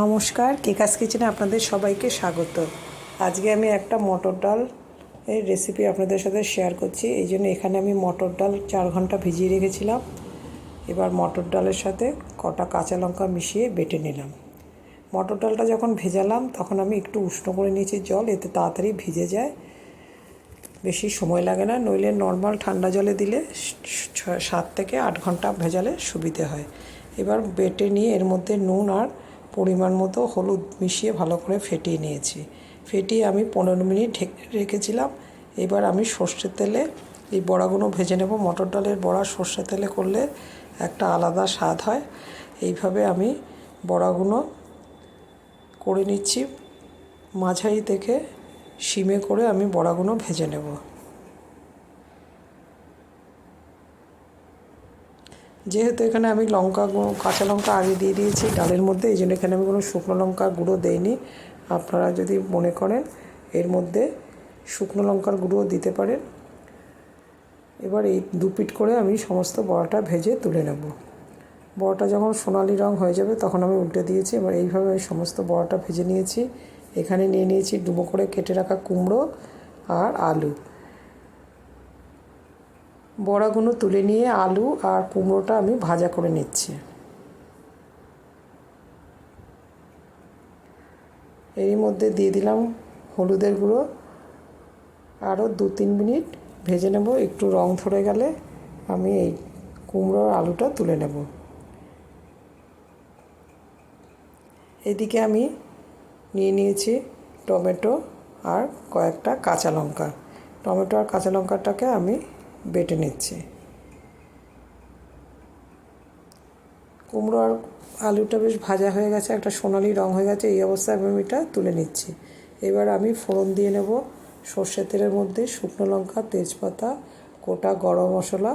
নমস্কার, কেকাস কিচেনে আপনাদের সবাইকে স্বাগত। আজকে আমি একটা মটর ডাল এর রেসিপি আপনাদের সাথে শেয়ার করছি। এই জন্য এখানে আমি মটর ডাল চার ঘণ্টা ভিজিয়ে রেখেছিলাম। এবার মটর ডালের সাথে কটা কাঁচা লঙ্কা মিশিয়ে বেটে নিলাম। মটর ডালটা যখন ভেজালাম, তখন আমি একটু উষ্ণ করে নিয়েছি জল, এতে তাড়াতাড়ি ভিজে যায়। বেশি সময় লাগে না, নইলে নর্মাল ঠান্ডা জলে দিলে সাত থেকে আট ঘণ্টা ভেজালে সুবিধে হয়। এবার বেটে নিয়ে এর মধ্যে নুন আর পরিমাণ মতো হলুদ মিশিয়ে ভালো করে ফেটিয়ে নিয়েছি। ফেটিয়ে আমি পনেরো মিনিট ঢেকে রেখেছিলাম। এবার আমি সর্ষের তেলে এই বড়াগুলো ভেজে নেব। মটর ডালের বড়া সর্ষের তেলে করলে একটা আলাদা স্বাদ হয়। এইভাবে আমি বড়াগুলো করে নিচ্ছি। মাঝারি থেকে সিমে করে আমি বড়াগুলো ভেজে নেব। যেহেতু এখানে আমি লঙ্কা গুঁড়ো কাঁচা লঙ্কা আগে দিয়ে দিয়েছি ডালের মধ্যে, এই জন্য এখানে আমি কোনো শুকনো লঙ্কা গুঁড়ো দেইনি। আপনারা যদি মনে করেন, এর মধ্যে শুকনো লঙ্কার গুঁড়ো দিতে পারেন। এবার এই দু পিট করে আমি সমস্ত বড়াটা ভেজে তুলে নেব। বড়াটা যখন সোনালি রং হয়ে যাবে, তখন আমি উল্টে দিয়েছি। এবার এইভাবে আমি সমস্ত বড়াটা ভেজে নিয়েছি। এখানে নিয়ে নিয়েছি ডুবো করে কেটে রাখা কুমড়ো আর আলু। বড়াগুলো তুলে নিয়ে আলু আর কুমড়োটা আমি ভাজা করে নিচ্ছি। এরই মধ্যে দিয়ে দিলাম হলুদের গুঁড়ো। আরও দু তিন মিনিট ভেজে নেব, একটু রং ধরে গেলে আমি এই কুমড়োর আলুটা তুলে নেব। এদিকে আমি নিয়ে নিয়েছি টমেটো আর কয়েকটা কাঁচা লঙ্কা। টমেটো আর কাঁচা লঙ্কাটাকে আমি বেটে নিচ্ছি। কুমড়ো আর আলুটা বেশ ভাজা হয়ে গেছে, একটা সোনালি রং হয়ে গেছে, এই অবস্থায় আমি এটা তুলে নিচ্ছি। এবার আমি ফোড়ন দিয়ে নেব সর্ষের তেলের মধ্যে শুকনো লঙ্কা, তেজপাতা, গোটা গরম মশলা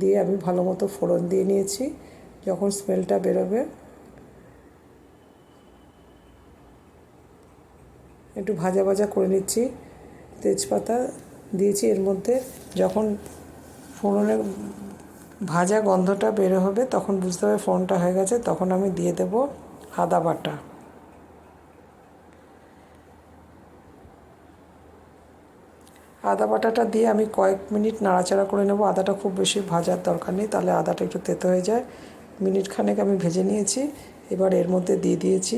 দিয়ে আমি ভালো মতো ফোড়ন দিয়ে নিয়েছি। যখন স্মেলটা বেরোবে, একটু ভাজা ভাজা করে নিচ্ছি। তেজপাতা দিয়েছি, এর মধ্যে যখন ফোড়নের ভাজা গন্ধটা বেরো হবে, তখন বুঝতে হবে ফোড়নটা হয়ে গেছে, তখন আমি দিয়ে দেব আদা বাটা। আদা বাটাটা দিয়ে আমি কয়েক মিনিট নাড়াচাড়া করে নেব, আদাটা খুব বেশি ভাজার দরকার নেই, তাহলে আদাটা একটু তেতো হয়ে যায়। মিনিট খানেক আমি ভেজে নিয়েছি, এবার এর মধ্যে দিয়ে দিয়েছি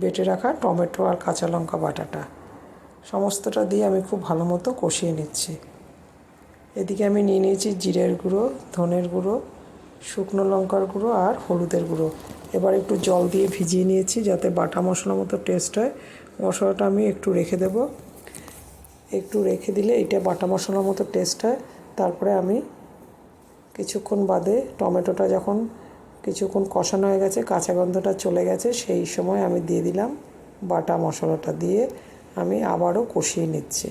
বেটে রাখা টমেটো আর কাঁচা লঙ্কা বাটাটা। সমস্তটা দিয়ে আমি খুব ভালো মতো কষিয়ে নিচ্ছি। এদিকে আমি নিয়ে নিয়েছি জিরের গুঁড়ো, ধনের গুঁড়ো, শুকনো লঙ্কার গুঁড়ো আর হলুদের গুঁড়ো। এবার একটু জল দিয়ে ভিজিয়ে নিয়েছি যাতে বাটা মশলা মতো টেস্ট হয়। মশলাটা আমি একটু রেখে দেব। একটু রেখে দিলে এটা বাটা মশলার মতো টেস্ট হয়। তারপরে আমি কিছুক্ষণ বাদে টমেটোটা যখন কিছুক্ষণ কষানো হয়ে গেছে, কাঁচা গন্ধটা চলে গেছে, সেই সময় আমি দিয়ে দিলাম বাটা মশলাটা দিয়ে। আমি আবারও কষিয়ে নিচ্ছি।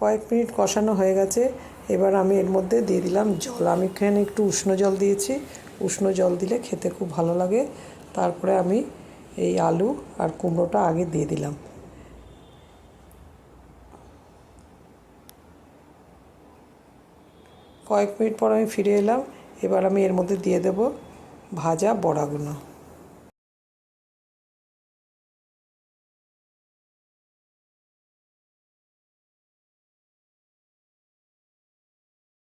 কয়েক মিনিট কষানো হয়ে গেছে। এবার আমি এর মধ্যে দিয়ে দিলাম জল। আমি এখানে একটু উষ্ণ জল দিয়েছি। উষ্ণ জল দিলে খেতে খুব ভালো লাগে। তারপরে আমি এই আলু আর কুমড়োটা আগে দিয়ে দিলাম। কয়েক মিনিট পর আমি ফিরে এলাম। এবার আমি এর মধ্যে দিয়ে দেব ভাজা বড়াগুলো